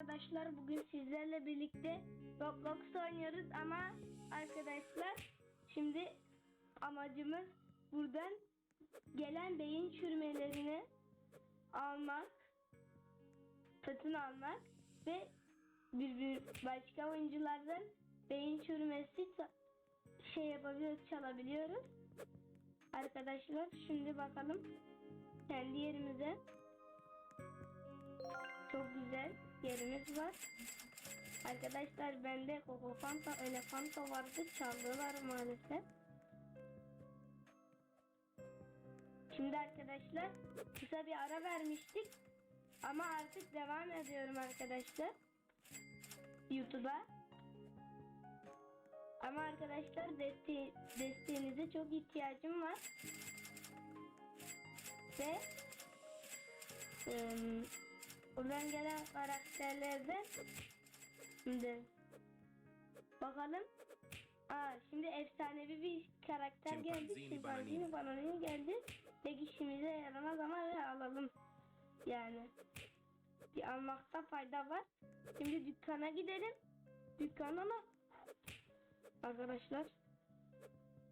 Arkadaşlar bugün sizlerle birlikte Roblox oynuyoruz ama arkadaşlar şimdi amacımız buradan gelen beyin çürümelerini almak, satın almak ve bir, bir başka oyunculardan beyin çürümesi şey yapabiliyoruz, çalabiliyoruz. Arkadaşlar şimdi bakalım kendi yerimize. Çok güzel yerimiz var. Arkadaşlar bende Coco Fanta, Elefanto vardı. Çaldılar maalesef. Şimdi arkadaşlar kısa bir ara vermiştik. Ama artık devam ediyorum arkadaşlar. YouTube'a. Ama arkadaşlar deste desteğinize çok ihtiyacım var. Ve ım, buradan gelen karakterlerden şimdi bakalım. Aa, şimdi efsanevi bir karakter geldi. Chimpanzini Bananini geldi. Pek işimize yaramaz ama alalım. Yani bir almakta fayda var. Şimdi dükkana gidelim. Dükkana mı? Arkadaşlar.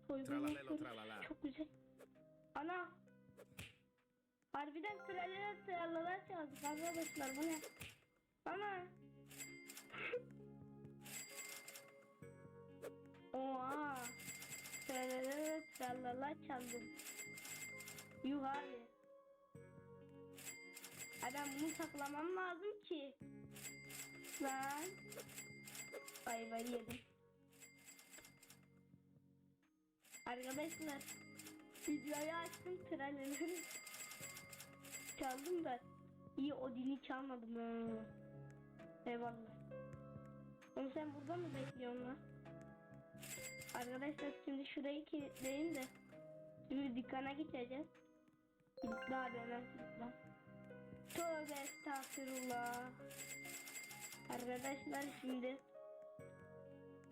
Soygun Tralalelo, yapıyoruz. tralala. Çok güzel. Ana. Harbiden tralala tralala çaldık arkadaşlar bu ne? Ana. Oha. Tralala tralala çaldım. Yuh abi. Adam bunu saklamam lazım ki. Lan. Bay bay yedim. Arkadaşlar videoyu açtım traleleri çaldım da iyi o dili çalmadım ha. Eyvallah. Onu sen burada mı bekliyorsun lan? Arkadaşlar şimdi şurayı kilitleyin de şimdi dükkana gideceğiz. Daha dönemsiz lan. Tövbe estağfurullah. Arkadaşlar şimdi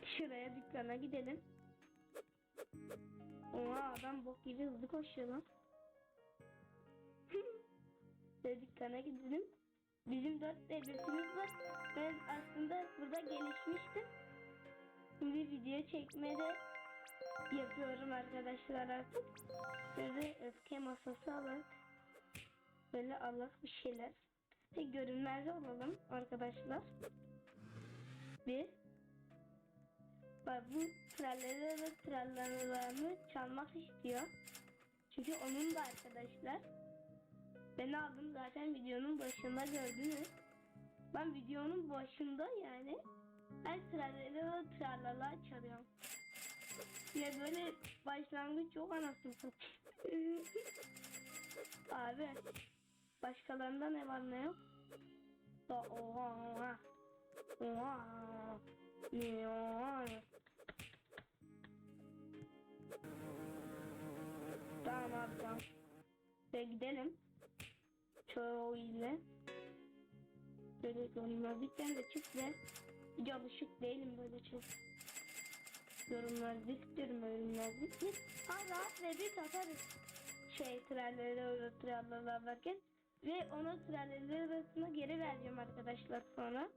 şuraya dükkana gidelim. Oha adam bok gibi hızlı koşuyor lan. Ve dükkana gidelim. Bizim dört devletimiz var. Ben aslında burada gelişmiştim. Şimdi video çekmede yapıyorum arkadaşlar artık. Böyle öfke masası alalım. Böyle Allah bir şeyler. Ve görünmez olalım arkadaşlar. Bir. Bak bu tralleri ve trallarını çalmak istiyor. Çünkü onun da arkadaşlar. Ben aldım zaten videonun başında gördünüz. Ben videonun başında yani her ve tralala çalıyorum. Ya böyle başlangıç çok anasını. Abi başkalarında ne var ne yok? Da oha oha. Oha. Ne oha. Tamam tamam. Ve gidelim. İle. Böyle görünmezlikten de çık ve hiç alışık değilim böyle çok. Görünmezliktir görünmezliktir. Ha rahat ve bir atarız. Şey tralleri öyle trallerler varken. Ve ona tralleri arasına geri vereceğim arkadaşlar sonra.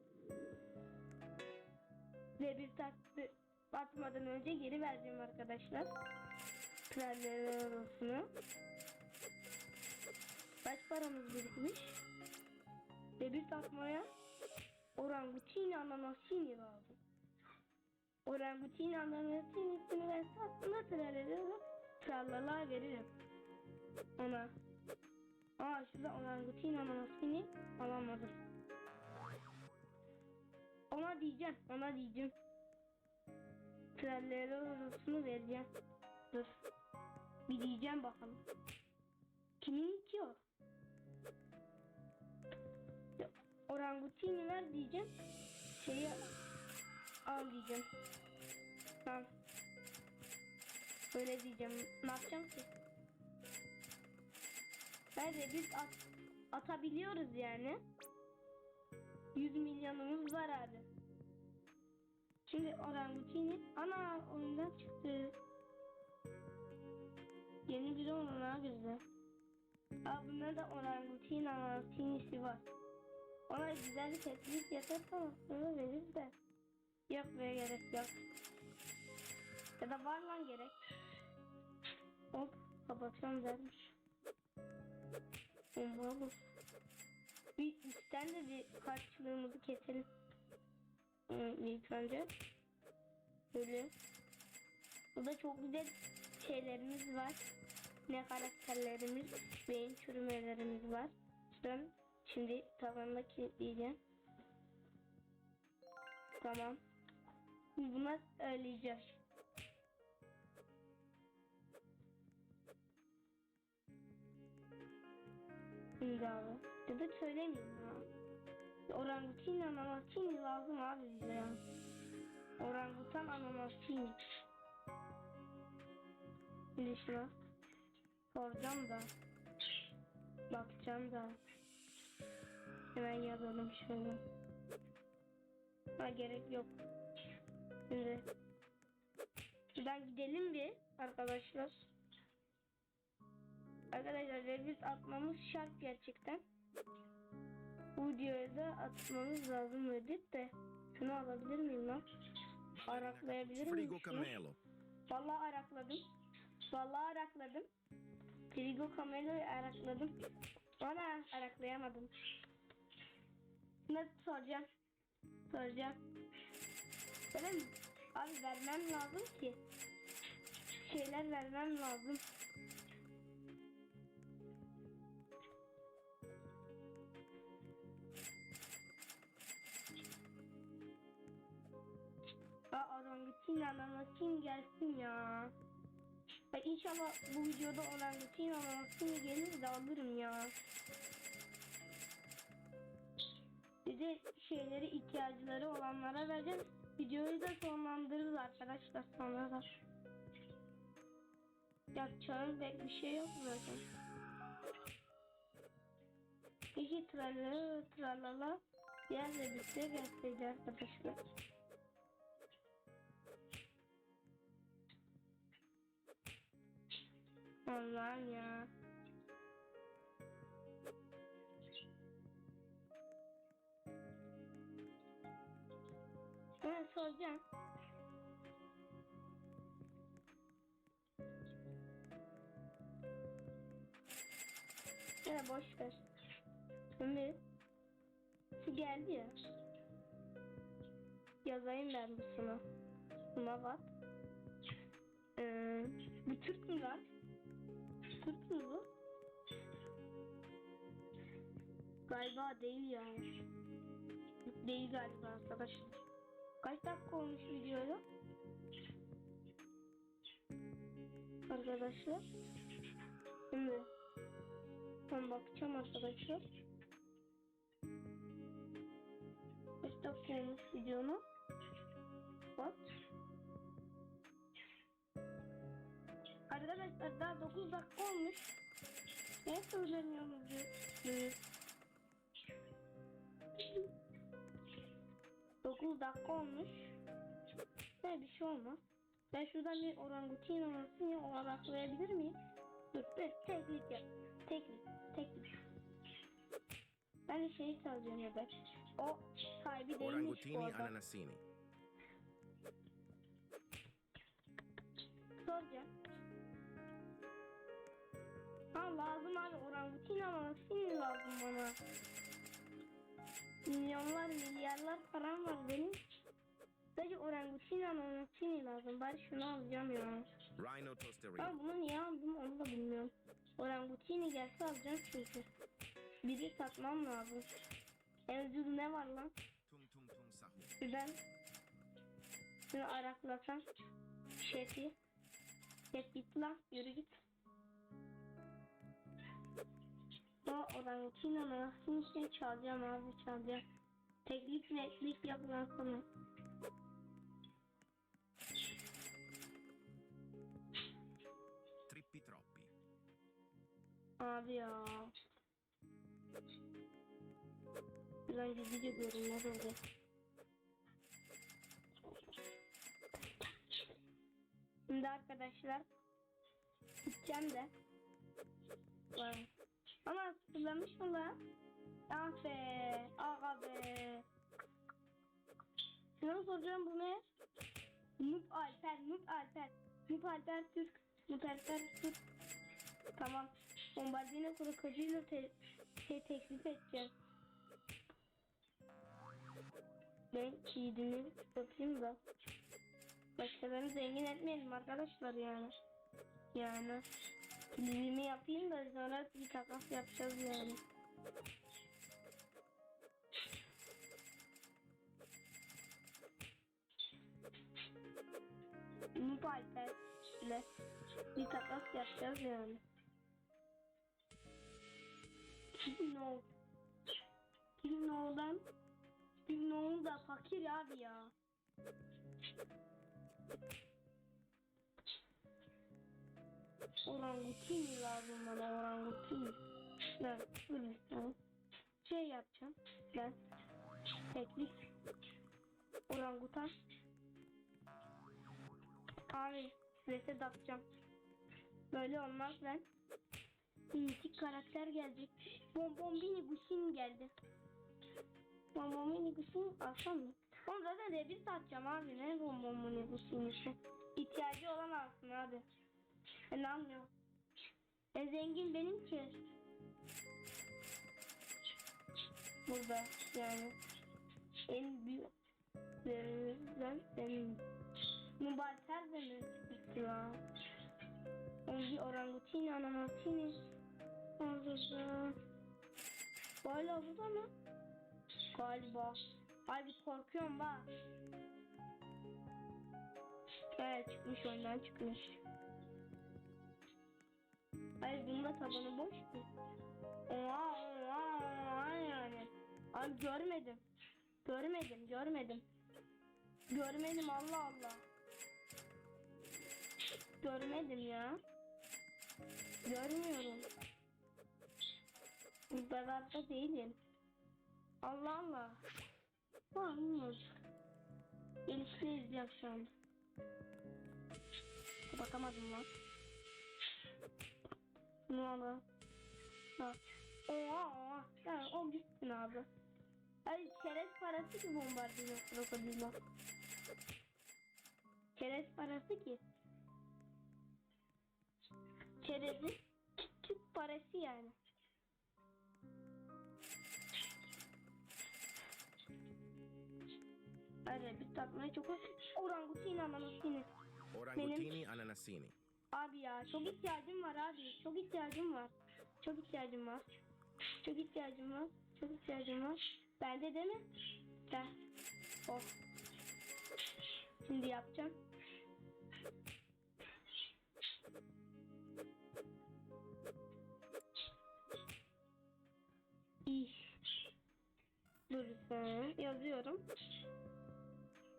Ve bir taktı atmadan önce geri vereceğim arkadaşlar. Tralleri arasını. Kaç paramız birikmiş? Ve bir takmaya orangutini ananasini lazım. Orangutini ananasini verse aslında tralleri trallala veririm. Ona. Aa şurada orangutini ananasini alamadım. Ona diyeceğim, ona diyeceğim. Tralleri arasını vereceğim. Dur. Bir diyeceğim bakalım. Kimin ki o? Orangutini ver diyeceğim. Şeyi al diyeceğim. Tamam. Öyle diyeceğim. Ne yapacağım ki? Bence biz at, atabiliyoruz yani. 100 milyonumuz var abi. Şimdi orangutini ana oyundan çıktı. Yeni biri olan ha güzel. Aa bunda da orangutin anatinisi var. Ona güzel bir teklif yaparsan aslında verir de. Yok be gerek yok. Ya da var lan gerek. Hop kapatıyorum vermiş. Bomba olur. Bir üstten de bir karşılığımızı keselim. İlk önce. Böyle. Burada çok güzel şeylerimiz var. Ne karakterlerimiz, beyin çürümelerimiz var. Ben şimdi tavanda kilitleyeceğim. Tamam. Buna söyleyeceğim. Şimdi abi. Ya da söylemeyeyim ya. Orangutin ananasin lazım abi bize ya. Orangutan ananasin. Şimdi şuna soracağım da. Bakacağım da. Hemen yazalım şöyle. Ha gerek yok. Şimdi Şuradan gidelim bir arkadaşlar. Arkadaşlar revit atmamız şart gerçekten. Bu videoya da atmamız lazım Reddit de. Şunu alabilir miyim lan? Araklayabilir miyim şunu? Vallahi arakladım. Vallahi arakladım. Frigo Camelo'yu arakladım. Ana araklayamadım. Ne soracağım? Soracağım. Benim abi vermem lazım ki. Şeyler vermem lazım. Aa orangutin ananasin gelsin ya. Ya inşallah bu videoda orangutin ananasin gelir de alırım ya. Bize şeyleri ihtiyacları olanlara vereceğim. Videoyu da sonlandırırız arkadaşlar sonra da. Yapacağım pek bir şey yok zaten. Peki tralala tralala diğerle birlikte gelseydi arkadaşlar. Allah'ım ya. Ben soracağım. Ya boş ver. Şimdi şu geldi ya. Yazayım ben bu sınav. Sınav at. Ee, bu Türk mü lan? Mü bu? Galiba değil ya. Değil galiba arkadaşlar. Kaç dakika olmuş videoda? Arkadaşlar. Şimdi ben bakacağım arkadaşlar. Kaç dakika olmuş videonun? Bak. Arkadaşlar daha 9 dakika olmuş. Ne söyleniyorsunuz? diyor. 9 dakika olmuş. Ne bir şey olmaz. Ben şuradan bir orangutin anasını ya oraklayabilir miyim? Dur dur teknik yap. Teknik teknik. Ben de şeyi soracağım ya ben. O sahibi değilmiş Orangutini ananasini. Soracağım. Ha lazım abi orangutin anasını lazım bana. Milyonlar milyarlar param var benim. Sadece orangutin anasını lazım. Bari şunu alacağım ya. Rhino tosteria. Ben bunu niye aldım onu da bilmiyorum. Orangutini gelse alacağım çünkü. Biri satmam lazım. Ucuz ne var lan? Tum tum tum sahu. Şuradan şunu araklasam. Şefi. Şef git lan yürü git. O orangutin anasını için çalacağım abi çalacağım. Teklik netlik yapılan konu. Trippi troppi. Abi ya. Buradan gizlice görünmez oldu. Şimdi arkadaşlar gideceğim de. Vay. Ama sıfırlamış mı lan? Ah be. Be. Sana soracağım bu ne? Nup Alper, Nup Alper. Nup Alper Türk. Nup Alper Türk. Tamam. Bombardino krokodilo te te teklif edeceğim. Ben yiğidimi yapayım da. Başkalarını zengin etmeyelim arkadaşlar yani. Yani. Dilimi yapayım da sonra bir takas yapacağız yani. Noob Alper ile bir takas yapacağız yani. No? No'dan? Kim no da fakir abi ya. Orangutin lazım bana orangutin. Ben bir saniye. Şey yapacağım. Ben teklif. Orangutan. Abi reset atacağım. Böyle olmaz ben. Mitik karakter gelecek. Bonbonbini Gusin geldi. Bonbonbini Gusin alsam mı? Oğlum zaten rebis atacağım abi. Ne bonbonbini Gusin işte. İhtiyacı olan alsın abi. Ben almıyorum. E zengin benim ki. Burada yani. En büyük ben benim. Mubalter de mi çıktı ya? Bir orangutini, anamatini. Orada. Hala burada mı? Galiba. Ay bir korkuyorum bak. Evet çıkmış oyundan çıkmış. Hayır bunun tabanı boş mu? Oha oha oha yani. Abi görmedim. Görmedim görmedim. Görmedim Allah Allah. Görmedim ya. Görmüyorum. Beraber değilim. Allah Allah. Var Elif'i izleyeceğim şu an. Bakamadım lan. Oldu? Bak. Oha oha. Yani o bitsin abi. Ay çerez parası ki bombardino krokodilo. Çerez parası ki. Çerezin küçük parası yani. Hadi bir tatmaya çok Orangutin ananasini. Orangutini ananasini. Abi ya çok ihtiyacım var abi. Çok ihtiyacım var. Çok ihtiyacım var. Çok ihtiyacım var. Çok ihtiyacım var. Bende değil mi? Ben. Oh. Şimdi yapacağım. İş. Dur saniye. Yazıyorum.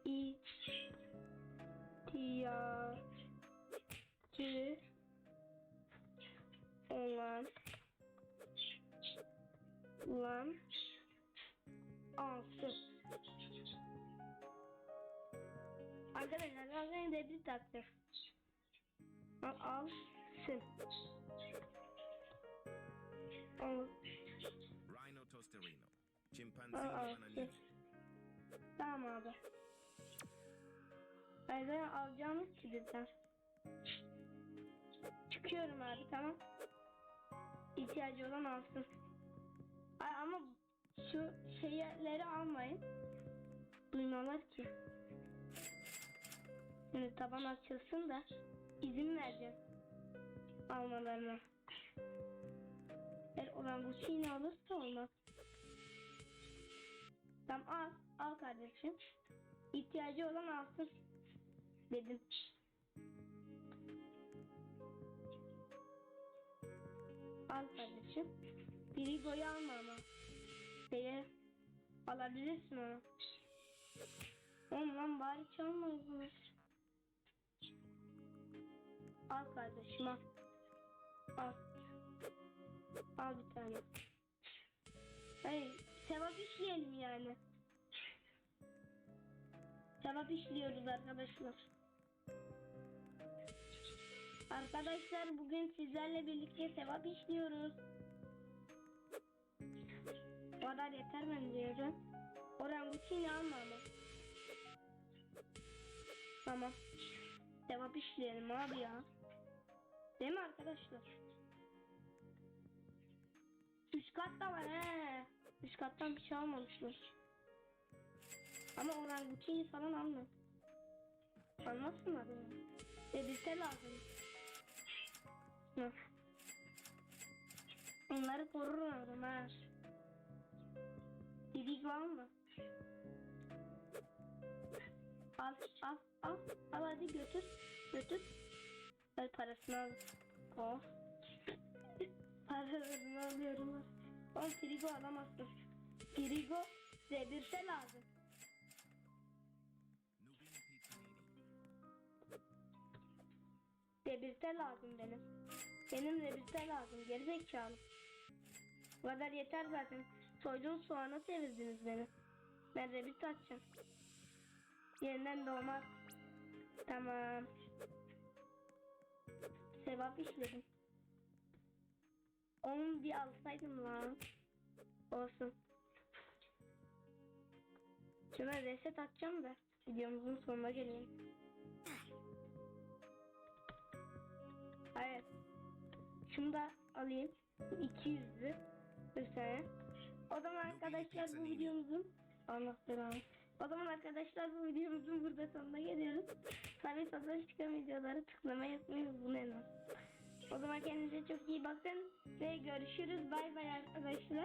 İ. Tiyar ki olan lan altı. Arkadaşlar az önce bir taktım. Al, alsın. Al, Rhino tosterino. alsın. bananini. Tamam abi. Ben alacağımız ki bizden. Çıkıyorum abi tamam. İhtiyacı olan alsın. Ay, ama şu şeyleri almayın. Duymamaz ki. Şimdi taban açılsın da izin vereceğim. Almalarına. Eğer orangutini alırsa olmaz. Tamam al. Al kardeşim. İhtiyacı olan alsın. Dedim. Al kardeşim. Biri boyu alma ama. Beni alabilirsin onu. Oğlum lan bari çalmayın. Al kardeşim al. Al. Al bir tane. Hey, sevap işleyelim yani. Sevap işliyoruz arkadaşlar. Arkadaşlar bugün sizlerle birlikte sevap işliyoruz. kadar yeter bence ya. Orangutini alma ama. Tamam. Sevap işleyelim abi ya. Değil mi arkadaşlar? Üst kat da var he. Üst kattan bir şey almamışlar. Ama orangutini falan alma. Almazsınlar ya. Elbise lazım. Hı. Onları korurum ha. Didik var mı? Al al al al hadi götür götür. Ver parasını al. Oh. Paralarını alıyorum. Oğlum frigo alamazsın. Frigo zedirse lazım. Debirte lazım benim. Benim debirte lazım. Gerizekalı. Bu kadar yeter zaten. Soyduğun soğana çevirdiniz beni. Ben rebit atacağım. Yeniden doğmaz. Tamam. Sevap işledim. Onu bir alsaydım lan. Olsun. Şuna reset atacağım da videomuzun sonuna geleyim. Evet. Şunu da alayım. 200'lü. Bir sene. O zaman arkadaşlar bu videomuzun anahtarı o zaman arkadaşlar bu videomuzun burada sonuna geliyoruz. Tabi satın çıkan videoları tıklamayı unutmayın bunu en az. O zaman kendinize çok iyi bakın ve görüşürüz. Bay bay arkadaşlar.